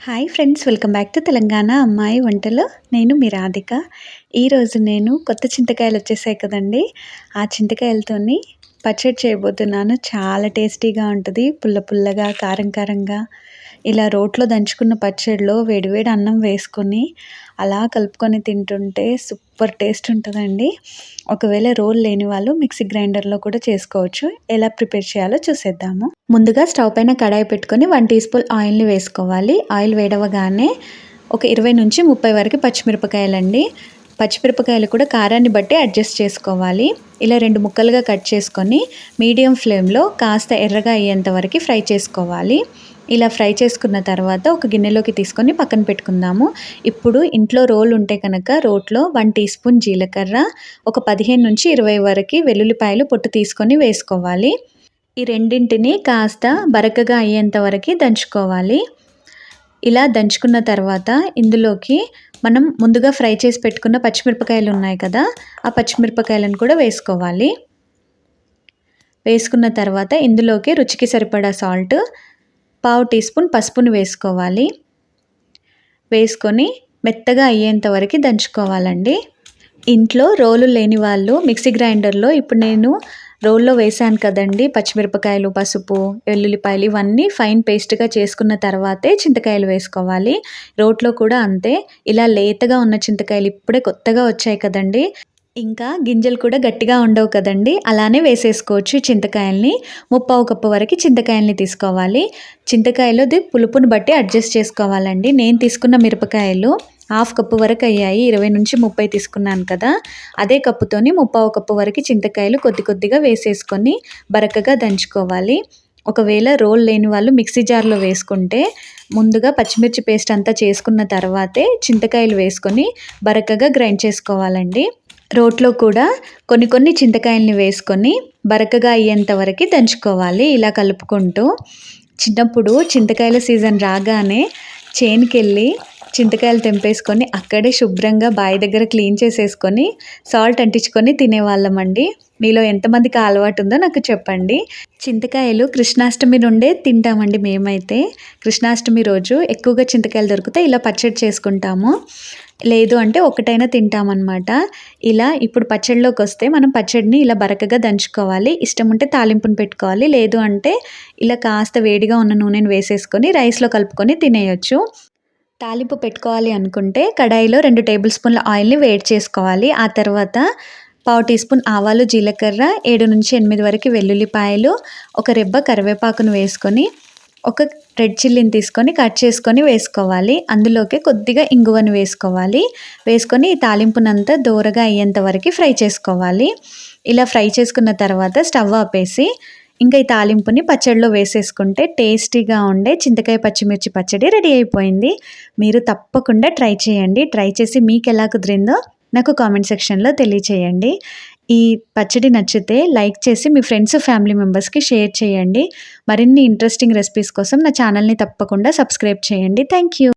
Hi friends welcome back to Telangana అమ్మాయి వంటలో నేను మీ రాధిక. ఈరోజు నేను కొత్త చింతకాయలు వచ్చేసాయి కదండి. ఆ చింతకాయలతోని పచ్చడి చేయబోతున్నాను. చాలా టేస్టీగా ఉంటుంది. పుల్ల పుల్లగా కారం కారంగా. ఇలా రోట్లో దంచుకున్న పచ్చడిలో వేడివేడి అన్నం వేసుకొని అలా కలుపుకొని తింటుంటే సూపర్ టేస్ట్ ఉంటుందండి. ఒకవేళ రోల్ లేని వాళ్ళు మిక్సీ గ్రైండర్లో కూడా చేసుకోవచ్చు. ఎలా ప్రిపేర్ చేయాలో చూసేద్దాము. ముందుగా స్టవ్ పైన కడాయి పెట్టుకొని వన్ టీ స్పూన్ ఆయిల్ని వేసుకోవాలి. ఆయిల్ వేడవగానే ఒక ఇరవై నుంచి ముప్పై వరకు పచ్చిమిరపకాయలండి. పచ్చిమిరపకాయలు కూడా కారాన్ని బట్టి అడ్జస్ట్ చేసుకోవాలి. ఇలా రెండు ముక్కలుగా కట్ చేసుకొని మీడియం ఫ్లేమ్లో కాస్త ఎర్రగా అయ్యేంత వరకు ఫ్రై చేసుకోవాలి. ఇలా ఫ్రై చేసుకున్న తర్వాత ఒక గిన్నెలోకి తీసుకొని పక్కన పెట్టుకుందాము. ఇప్పుడు ఇంట్లో రోల్ ఉంటే కనుక రోట్లో వన్ టీ స్పూన్ జీలకర్ర ఒక పదిహేను నుంచి ఇరవై వరకు వెల్లుల్లిపాయలు పొట్టు తీసుకొని వేసుకోవాలి. ఈ రెండింటిని కాస్త బరకగా అయ్యేంత వరకు దంచుకోవాలి. ఇలా దంచుకున్న తర్వాత ఇందులోకి మనం ముందుగా ఫ్రై చేసి పెట్టుకున్న పచ్చిమిరపకాయలు ఉన్నాయి కదా ఆ పచ్చిమిరపకాయలను కూడా వేసుకోవాలి. వేసుకున్న తర్వాత ఇందులోకి రుచికి సరిపడా సాల్ట్ పావు టీ స్పూన్ పసుపును వేసుకోవాలి. వేసుకొని మెత్తగా అయ్యేంత వరకు దంచుకోవాలండి. ఇంట్లో రోలు లేని వాళ్ళు మిక్సీ గ్రైండర్లో ఇప్పుడు నేను రోల్లో వేసాను కదండి. పచ్చిమిరపకాయలు పసుపు వెల్లుల్లిపాయలు ఇవన్నీ ఫైన్ పేస్ట్గా చేసుకున్న తర్వాతే చింతకాయలు వేసుకోవాలి. రోట్లో కూడా అంతే. ఇలా లేతగా ఉన్న చింతకాయలు ఇప్పుడే కొత్తగా వచ్చాయి కదండి. ఇంకా గింజలు కూడా గట్టిగా ఉండవు కదండి. అలానే వేసేసుకోవచ్చు చింతకాయల్ని. ముప్పావు కప్పు వరకు చింతకాయల్ని తీసుకోవాలి. చింతకాయలు పులుపుని బట్టి అడ్జస్ట్ చేసుకోవాలండి. నేను తీసుకున్న మిరపకాయలు హాఫ్ కప్పు వరకు అయ్యాయి. ఇరవై నుంచి ముప్పై తీసుకున్నాను కదా. అదే కప్పుతోని ముప్పావు కప్పు వరకు చింతకాయలు కొద్ది కొద్దిగా వేసేసుకొని బరకగా దంచుకోవాలి. ఒకవేళ రోల్ లేని వాళ్ళు మిక్సీ జార్లో వేసుకుంటే ముందుగా పచ్చిమిర్చి పేస్ట్ అంతా చేసుకున్న తర్వాతే చింతకాయలు వేసుకొని బరకగా గ్రైండ్ చేసుకోవాలండి. రోట్లో కూడా కొన్ని కొన్ని చింతకాయల్ని వేసుకొని బరకగా అయ్యేంత వరకు దంచుకోవాలి. ఇలా కలుపుకుంటూ చిన్నప్పుడు చింతకాయల సీజన్ రాగానే చేనుకెళ్ళి చింతకాయలు తెంపేసుకొని అక్కడే శుభ్రంగా బావి దగ్గర క్లీన్ చేసేసుకొని సాల్ట్ అంటించుకొని తినేవాళ్ళమండి. మీలో ఎంతమందికి అలవాటు ఉందో నాకు చెప్పండి. చింతకాయలు కృష్ణాష్టమి నుండే తింటామండి మేమైతే. కృష్ణాష్టమి రోజు ఎక్కువగా చింతకాయలు దొరికితే ఇలా పచ్చడి చేసుకుంటాము. లేదు అంటే ఒకటైనా తింటామన్నమాట. ఇలా ఇప్పుడు పచ్చడిలోకి వస్తే మనం పచ్చడిని ఇలా బరకగా దంచుకోవాలి ఇష్టం ఉంటే తాలింపుని పెట్టుకోవాలి లేదు అంటే ఇలా కాస్త వేడిగా ఉన్న నూనెను వేసేసుకొని రైస్లో కలుపుకొని తినేయచ్చు. తాలింపు పెట్టుకోవాలి అనుకుంటే కడాయిలో రెండు టేబుల్ స్పూన్ల ఆయిల్ని వేడి చేసుకోవాలి. ఆ తర్వాత పావు టీ స్పూన్ ఆవాలు జీలకర్ర ఏడు నుంచి ఎనిమిది వరకు వెల్లుల్లిపాయలు ఒక రెబ్బ కరివేపాకును వేసుకొని ఒక రెడ్ చిల్లీని తీసుకొని కట్ చేసుకొని వేసుకోవాలి. అందులోకి కొద్దిగా ఇంగువను వేసుకోవాలి. వేసుకొని ఈ తాలింపునంతా దూరగా అయ్యేంత వరకు ఫ్రై చేసుకోవాలి. ఇలా ఫ్రై చేసుకున్న తర్వాత స్టవ్ ఆపేసి ఇంకా ఈ తాలింపుని పచ్చడిలో వేసేసుకుంటే టేస్టీగా ఉండే చింతకాయ పచ్చిమిర్చి పచ్చడి రెడీ అయిపోయింది. మీరు తప్పకుండా ట్రై చేయండి. ట్రై చేసి మీకు ఎలా కుదిరిందో నాకు కామెంట్ సెక్షన్లో తెలియచేయండి. ఈ పచ్చడి నచ్చితే లైక్ చేసి మీ ఫ్రెండ్స్ ఫ్యామిలీ మెంబర్స్కి షేర్ చేయండి. మరిన్ని ఇంట్రెస్టింగ్ రెసిపీస్ కోసం నా ఛానల్ని తప్పకుండా సబ్స్క్రైబ్ చేయండి. Thank you.